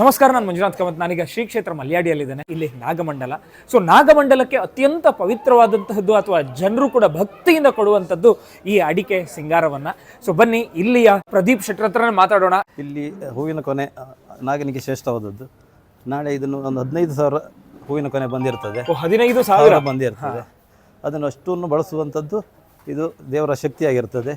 ನಮಸ್ಕಾರ ನಾನು ಮಂಜುನಾಥ್ ಕಾಮತ್. ನಾನೀಗ ಶ್ರೀ ಕ್ಷೇತ್ರ ಮಲ್ಯಾಡಿಯಲ್ಲಿದ್ದೇನೆ. ಇಲ್ಲಿ ನಾಗಮಂಡಲ. ಸೊ ನಾಗಮಂಡಲಕ್ಕೆ ಅತ್ಯಂತ ಪವಿತ್ರವಾದಂತಹದ್ದು ಅಥವಾ ಜನರು ಕೂಡ ಭಕ್ತಿಯಿಂದ ಕೊಡುವಂಥದ್ದು ಈ ಅಡಿಕೆ ಸಿಂಗಾರವನ್ನ. ಸೊ ಬನ್ನಿ ಇಲ್ಲಿಯ ಪ್ರದೀಪ್ ಶೆಟ್ಟರ್ ಹತ್ರನೇ ಮಾತಾಡೋಣ. ಇಲ್ಲಿ ಹೂವಿನ ಕೊನೆ ನಾಗನಿಗೆ ಶ್ರೇಷ್ಠವಾದದ್ದು. ನಾಳೆ ಇದನ್ನು ಒಂದು ಹದಿನೈದು ಸಾವಿರ ಹೂವಿನ ಕೊನೆ ಬಂದಿರ್ತದೆ. ಹದಿನೈದು ಸಾವಿರ? ಸಾವಿರ ಬಂದಿರ್ತದೆ. ಅದನ್ನು ಅಷ್ಟನ್ನು ಬಳಸುವಂಥದ್ದು ಇದು ದೇವರ ಶಕ್ತಿಯಾಗಿರ್ತದೆ.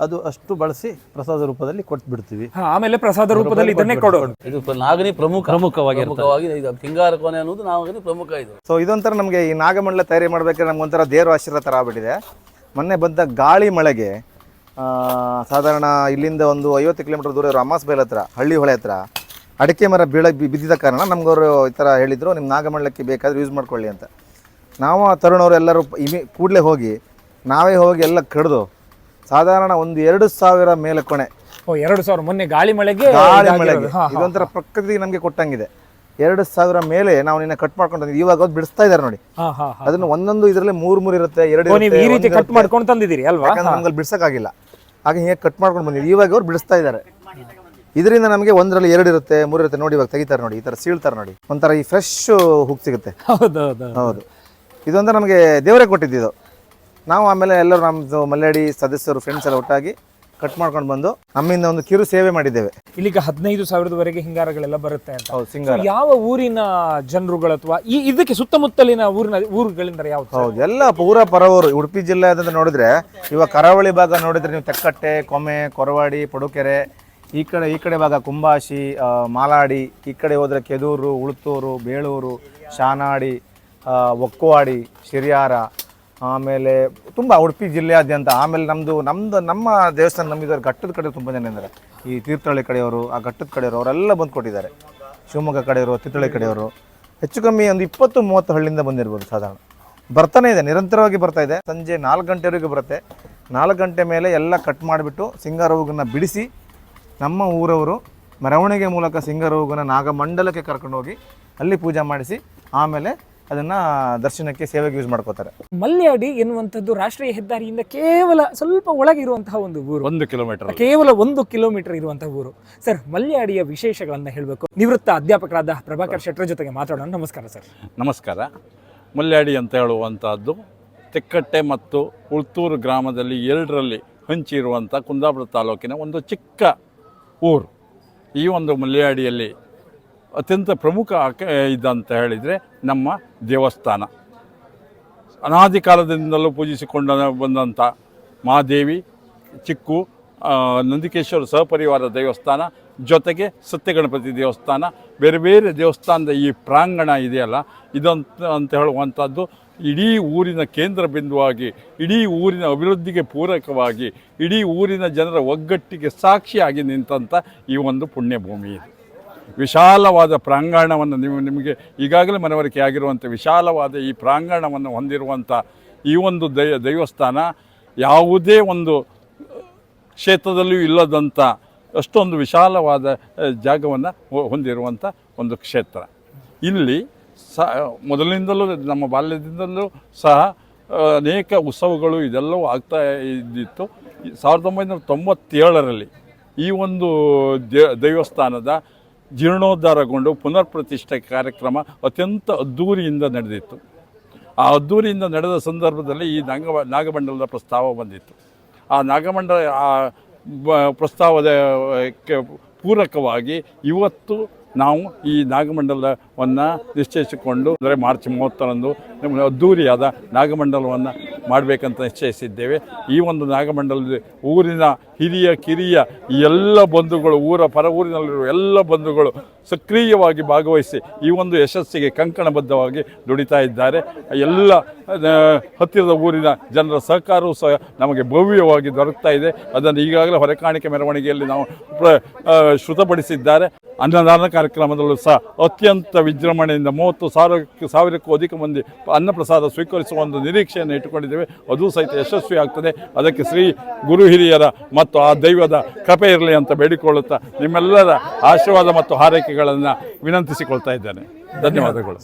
ಅದು ಅಷ್ಟು ಬಳಸಿ ಪ್ರಸಾದ ರೂಪದಲ್ಲಿ ಕೊಟ್ಟು ಬಿಡ್ತೀವಿ ಹಾ, ಆಮೇಲೆ ಪ್ರಸಾದ ರೂಪದಲ್ಲಿ ಇದನ್ನೇ ಕೊಡೋಣ ಇದು ಪ್ರ- ನಾಗನಿ ಪ್ರಮುಖ ಪ್ರಮುಖವಾಗಿ ಪ್ರಮುಖವಾಗಿ ಇದು ಸಿಂಗಾರ ಕೊನೆ ಅನ್ನೋದು ನಾಗನಿ ಪ್ರಮುಖ ಇದು. ಸೊ ಇದೊಂಥರ ನಮಗೆ ಈ ನಾಗಮಂಡಲ ತಯಾರಿ ಮಾಡ್ಬೇಕಾದ್ರೆ ನಮ್ಗೆ ಒಂಥರ ದೇವ್ರ ಆಶೀರ್ವಾದ ಥರ ಆಗ್ಬಿಟ್ಟಿದೆ. ಮೊನ್ನೆ ಬಂದ ಗಾಳಿ ಮಳೆಗೆ ಆ, ಸಾಧಾರಣ ಇಲ್ಲಿಂದ ಒಂದು ಐವತ್ತು ಕಿಲೋಮೀಟರ್ ದೂರ ಇರೋ ಅಮಾಸ್ ಬೈಲ್ ಹತ್ರ ಹಳ್ಳಿ ಹೊಳೆ ಹತ್ರ ಅಡಿಕೆ ಮರ ಬೀಳ ಬಿ- ಬಿದ್ದಿದ್ದ ಕಾರಣ ನಮ್ಗವರು ಈ ಥರ ಹೇಳಿದರು ನಿಮ್ಮ ನಾಗಮಂಡಲಕ್ಕೆ ಬೇಕಾದ್ರೆ ಯೂಸ್ ಮಾಡ್ಕೊಳ್ಳಿ ಅಂತ. ನಾವು ಆ ತರುಣವರು ಎಲ್ಲರೂ ಇಮಿ ಕೂಡಲೇ ಹೋಗಿ ನಾವೇ ಹೋಗಿ ಎಲ್ಲ ಕಡ್ದು ಸಾಧಾರಣ ಒಂದು ಎರಡು ಸಾವಿರ ಮೇಲೆ ಕೊನೆ. ಓ ಎರಡು ಸಾವಿರ. ಮೊನ್ನೆ ಗಾಳಿ ಮಳೆಗೆ ಗಾಳಿ ಮಳೆಗೆ. ಇದೊಂಥರ ಪ್ರಕೃತಿ ನಮಗೆ ಕೊಟ್ಟಂಗಿದೆ. ಎರಡು ಸಾವಿರ ಮೇಲೆ ನಾವು ನಿನ್ನ ಕಟ್ ಮಾಡ್ಕೊಂಡು ತಂದಿದ್ದೀವಿ. ಇವಾಗ ಅದು ಬಿಡಿಸ್ತಾ ಇದ್ದಾರೆ ನೋಡಿ. ಅದನ್ನ ಒಂದೊಂದು ಇದರಲ್ಲಿ ಮೂರು ಮೂರು ಇರುತ್ತೆ ಎರಡು ಈ ರೀತಿ ಕಟ್. ಮಾಡ್ಕೊಂಡು ತಂದಿದ್ದೀರಿ ಅಲ್ವಾ? ನಮ್ಗೆ ಬಿಡ್ಸಕ್ಕಾಗಿಲ್ಲ. ಹಾಗೆ ಹೀಗೆ ಕಟ್ ಮಾಡ್ಕೊಂಡು ಬಂದಿದ್ದೀವಿ. ಇವಾಗ ಅವ್ರು ಬಿಡಿಸ್ತಾ ಇದ್ದಾರೆ ಇದರಿಂದ ನಮಗೆ ಒಂದರಲ್ಲಿ ಎರಡು ಇರುತ್ತೆ ಮೂರು ಇರುತ್ತೆ. ನೋಡಿ ಇವಾಗ ತೆಗಿತಾರೆ ನೋಡಿ. ಈ ತರ ಸೀಳ್ತಾರೆ ನೋಡಿ. ಒಂಥರ ಈ ಫ್ರೆಶ್ ಹುಕ್ ಸಿಗುತ್ತೆ. ಹೌದು ಇದೊಂಥರ ನಮಗೆ ದೇವರೇ ಕೊಟ್ಟಿದ್ದು ನಾವು ಆಮೇಲೆ ಎಲ್ಲರೂ ನಮ್ಮದು ಮಲ್ಲಡಿ ಸದಸ್ಯರು ಫ್ರೆಂಡ್ಸ್ ಎಲ್ಲ ಒಟ್ಟಾಗಿ ಕಟ್ ಮಾಡ್ಕೊಂಡು ಬಂದು ನಮ್ಮಿಂದ ಒಂದು ಕಿರು ಸೇವೆ ಮಾಡಿದ್ದೇವೆ. ಇಲ್ಲಿಗೆ ಹದಿನೈದು ಸಾವಿರದವರೆಗೆ ಹಿಂಗಾರಗಳೆಲ್ಲ ಬರುತ್ತೆ ಅಂತ. ಹೌದು ಸಿಂಗಾರ. ಯಾವ ಊರಿನ ಜನರುಗಳು ಅಥವಾ ಈ ಇದಕ್ಕೆ ಸುತ್ತಮುತ್ತಲಿನ ಊರಿನ ಊರುಗಳಿಂದ ಯಾವ್ದು ಹೌದು ಎಲ್ಲ ಪೂರ ಪರವರು ಉಡುಪಿ ಜಿಲ್ಲೆ ಅಂತ ನೋಡಿದ್ರೆ ಇವಾಗ ಕರಾವಳಿ ಭಾಗ ನೋಡಿದ್ರೆ ನೀವು ತೆಕ್ಕಟ್ಟೆ ಕೊಮೆ ಕೊರವಾಡಿ ಪಡುಕೆರೆ ಈ ಕಡೆ ಈ ಕಡೆ ಭಾಗ ಕುಂಬಾಶಿ ಆ, ಮಾಲಾಡಿ ಈ ಕಡೆ ಹೋದ್ರೆ ಕೆದೂರು ಉಳುತ್ತೂರು ಬೇಳೂರು ಶಾನಾಡಿ ಆ, ಒಕ್ಕುವಾಡಿ ಶಿರಿಯಾರ ಆಮೇಲೆ ತುಂಬ ಉಡುಪಿ ಜಿಲ್ಲೆಯಾದ್ಯಂತ, ಆಮೇಲೆ ನಮ್ಮದು ನಮ್ಮದು ನಮ್ಮ ದೇವಸ್ಥಾನ ನಂಬಿದವರು ಘಟ್ಟದ ಕಡೆ ತುಂಬ ಜನ ಇದ್ದಾರೆ. ಈ ತೀರ್ಥಹಳ್ಳಿ ಕಡೆಯವರು, ಆ ಘಟ್ಟದ ಕಡೆಯವರು, ಅವರೆಲ್ಲ ಬಂದು ಕೊಟ್ಟಿದ್ದಾರೆ. ಶಿವಮೊಗ್ಗ ಕಡೆಯವರು, ತೀರ್ಥಹಳ್ಳಿ ಕಡೆಯವರು. ಹೆಚ್ಚು ಕಮ್ಮಿ ಒಂದು ಇಪ್ಪತ್ತು, ಮೂವತ್ತು ಹಳ್ಳಿಯಿಂದ ಬಂದಿರ್ಬೋದು ಸಾಧಾರಣ. ಬರ್ತಾನೆ ಇದೆ, ನಿರಂತರವಾಗಿ ಬರ್ತಾ ಇದೆ. ಸಂಜೆ ನಾಲ್ಕು ಗಂಟೆವರೆಗೂ ಬರುತ್ತೆ. ನಾಲ್ಕು ಗಂಟೆ ಮೇಲೆ ಎಲ್ಲ ಕಟ್ ಮಾಡಿಬಿಟ್ಟು ಸಿಂಗಾರ ಹೂಗನ್ನ ಬಿಡಿಸಿ ನಮ್ಮ ಊರವರು ಮೆರವಣಿಗೆ ಮೂಲಕ ಸಿಂಗಾರ ಹೂಗನ್ನ ನಾಗಮಂಡಲಕ್ಕೆ ಕರ್ಕೊಂಡು ಹೋಗಿ ಅಲ್ಲಿ ಪೂಜೆ ಮಾಡಿಸಿ, ಆಮೇಲೆ ಅದನ್ನು ದರ್ಶನಕ್ಕೆ ಸೇವೆಗೆ ಯೂಸ್ ಮಾಡ್ಕೋತಾರೆ. ಮಲ್ಯಾಡಿ ಎನ್ನುವಂಥದ್ದು ರಾಷ್ಟ್ರೀಯ ಹೆದ್ದಾರಿಯಿಂದ ಕೇವಲ ಸ್ವಲ್ಪ ಒಳಗೆ ಇರುವಂತಹ ಒಂದು ಊರು. ಒಂದು ಕಿಲೋಮೀಟರ್ ಕೇವಲ ಒಂದು ಕಿಲೋಮೀಟರ್ ಇರುವಂತಹ ಊರು. ಸರ್ ಮಲ್ಯಾಡಿಯ ವಿಶೇಷಗಳನ್ನ ಹೇಳಬೇಕು. ನಿವೃತ್ತ ಅಧ್ಯಾಪಕರಾದ ಪ್ರಭಾಕರ್ ಶೆಟ್ಟರ್ ಜೊತೆಗೆ ಮಾತಾಡೋಣ. ನಮಸ್ಕಾರ ಸರ್. ನಮಸ್ಕಾರ. ಮಲ್ಯಾಡಿ ಅಂತ ಹೇಳುವಂತಹದ್ದು ತಿಕ್ಕಟ್ಟೆ ಮತ್ತು ಉಳ್ತೂರು ಗ್ರಾಮದಲ್ಲಿ ಎರಡರಲ್ಲಿ ಹಂಚಿರುವಂಥ ಕುಂದಾಪುರ ತಾಲೂಕಿನ ಒಂದು ಚಿಕ್ಕ ಊರು. ಈ ಒಂದು ಮುಲ್ಯಾಡಿಯಲ್ಲಿ ಅತ್ಯಂತ ಪ್ರಮುಖ ಇದಂತ ಹೇಳಿದರೆ ನಮ್ಮ ದೇವಸ್ಥಾನ. ಅನಾದಿ ಕಾಲದಿಂದಲೂ ಪೂಜಿಸಿಕೊಂಡ ಬಂದಂಥ ಮಹಾದೇವಿ, ಚಿಕ್ಕು ನಂದಿಕೇಶ್ವರ ಸಹಪರಿವಾರ ದೇವಸ್ಥಾನ, ಜೊತೆಗೆ ಸತ್ಯಗಣಪತಿ ದೇವಸ್ಥಾನ, ಬೇರೆ ಬೇರೆ ದೇವಸ್ಥಾನದ ಈ ಪ್ರಾಂಗಣ ಇದೆಯಲ್ಲ, ಇದಂತ ಅಂತ ಹೇಳುವಂಥದ್ದು ಇಡೀ ಊರಿನ ಕೇಂದ್ರ ಬಿಂದುವಾಗಿ, ಇಡೀ ಊರಿನ ಅಭಿವೃದ್ಧಿಗೆ ಪೂರಕವಾಗಿ, ಇಡೀ ಊರಿನ ಜನರ ಒಗ್ಗಟ್ಟಿಗೆ ಸಾಕ್ಷಿಯಾಗಿ ನಿಂತಂಥ ಈ ಒಂದು ಪುಣ್ಯಭೂಮಿ ಇದು. ವಿಶಾಲವಾದ ಪ್ರಾಂಗಣವನ್ನು ನೀವು ನಿಮಗೆ ಈಗಾಗಲೇ ಮನವರಿಕೆ ಆಗಿರುವಂಥ ವಿಶಾಲವಾದ ಈ ಪ್ರಾಂಗಣವನ್ನು ಹೊಂದಿರುವಂಥ ಈ ಒಂದು ದೈ ದೈವಸ್ಥಾನ ಯಾವುದೇ ಒಂದು ಕ್ಷೇತ್ರದಲ್ಲಿಯೂ ಇಲ್ಲದಂಥ ಅಷ್ಟೊಂದು ವಿಶಾಲವಾದ ಜಾಗವನ್ನು ಹೊಂದಿರುವಂಥ ಒಂದು ಕ್ಷೇತ್ರ. ಇಲ್ಲಿ ಸ, ಮೊದಲಿನಿಂದಲೂ ನಮ್ಮ ಬಾಲ್ಯದಿಂದಲೂ ಸಹ ಅನೇಕ ಉತ್ಸವಗಳು ಇದೆಲ್ಲವೂ ಆಗ್ತಾ ಇದ್ದಿತ್ತು. ಸಾವಿರದ ಒಂಬೈನೂರ ತೊಂಬತ್ತೇಳರಲ್ಲಿ ಈ ಒಂದು ದೇವಸ್ಥಾನದ ಜೀರ್ಣೋದ್ಧಾರಗೊಂಡು ಪುನರ್ ಪ್ರತಿಷ್ಠೆ ಕಾರ್ಯಕ್ರಮ ಅತ್ಯಂತ ಅದ್ಧೂರಿಯಿಂದ ನಡೆದಿತ್ತು. ಆ ಅದ್ದೂರಿಯಿಂದ ನಡೆದ ಸಂದರ್ಭದಲ್ಲಿ ಈ ನಾಗ ನಾಗಮಂಡಲದ ಪ್ರಸ್ತಾವ ಬಂದಿತ್ತು. ಆ ನಾಗಮಂಡಲ, ಆ ಪ್ರಸ್ತಾವದ ಪೂರಕವಾಗಿ ಇವತ್ತು ನಾವು ಈ ನಾಗಮಂಡಲವನ್ನು ನಿಶ್ಚಯಿಸಿಕೊಂಡು, ಅಂದರೆ ಮಾರ್ಚ್ ಮೂವತ್ತರಂದು ನಮ್ಮ ಅದ್ಧೂರಿಯಾದ ನಾಗಮಂಡಲವನ್ನು ಮಾಡಬೇಕಂತ ನಿಶ್ಚಯಿಸಿದ್ದೇವೆ. ಈ ಒಂದು ನಾಗಮಂಡಲದ ಊರಿನ ಹಿರಿಯ, ಕಿರಿಯ ಎಲ್ಲ ಬಂಧುಗಳು, ಊರ, ಪರ ಊರಿನಲ್ಲಿರುವ ಎಲ್ಲ ಬಂಧುಗಳು ಸಕ್ರಿಯವಾಗಿ ಭಾಗವಹಿಸಿ ಈ ಒಂದು ಯಶಸ್ಸಿಗೆ ಕಂಕಣಬದ್ಧವಾಗಿ ದುಡಿತಾ ಇದ್ದಾರೆ. ಎಲ್ಲ ಹತ್ತಿರದ ಊರಿನ ಜನರ ಸಹಕಾರವೂ ಸಹ ನಮಗೆ ಭವ್ಯವಾಗಿ ದೊರಕ್ತಾ ಇದೆ. ಅದನ್ನು ಈಗಾಗಲೇ ಹೊರೆಕಾಣಿಕೆ ಮೆರವಣಿಗೆಯಲ್ಲಿ ನಾವು ಪ್ರ ಶ್ರುತಪಡಿಸಿದ್ದಾರೆ ಅನ್ನದಾನ ಕಾರ್ಯಕ್ರಮದಲ್ಲೂ ಸಹ ಅತ್ಯಂತ ವಿಜೃಂಭಣೆಯಿಂದ ಮೂವತ್ತು ಸಾವಿರಕ್ಕೆ, ಸಾವಿರಕ್ಕೂ ಅಧಿಕ ಮಂದಿ ಅನ್ನಪ್ರಸಾದ ಸ್ವೀಕರಿಸುವ ಒಂದು ನಿರೀಕ್ಷೆಯನ್ನು ಇಟ್ಟುಕೊಂಡಿದ್ದೇವೆ. ಅದು ಸಹಿತ ಯಶಸ್ವಿ ಆಗ್ತದೆ ಅದಕ್ಕೆ ಶ್ರೀ ಗುರು ಹಿರಿಯರ ಮತ್ತು ಆ ದೈವದ ಕೃಪೆ ಇರಲಿ ಅಂತ ಬೇಡಿಕೊಳ್ಳುತ್ತಾ ನಿಮ್ಮೆಲ್ಲರ ಆಶೀರ್ವಾದ ಮತ್ತು ಹಾರೈಕೆಗಳನ್ನು ವಿನಂತಿಸಿಕೊಳ್ತಾ ಇದ್ದೇನೆ ಧನ್ಯವಾದಗಳು.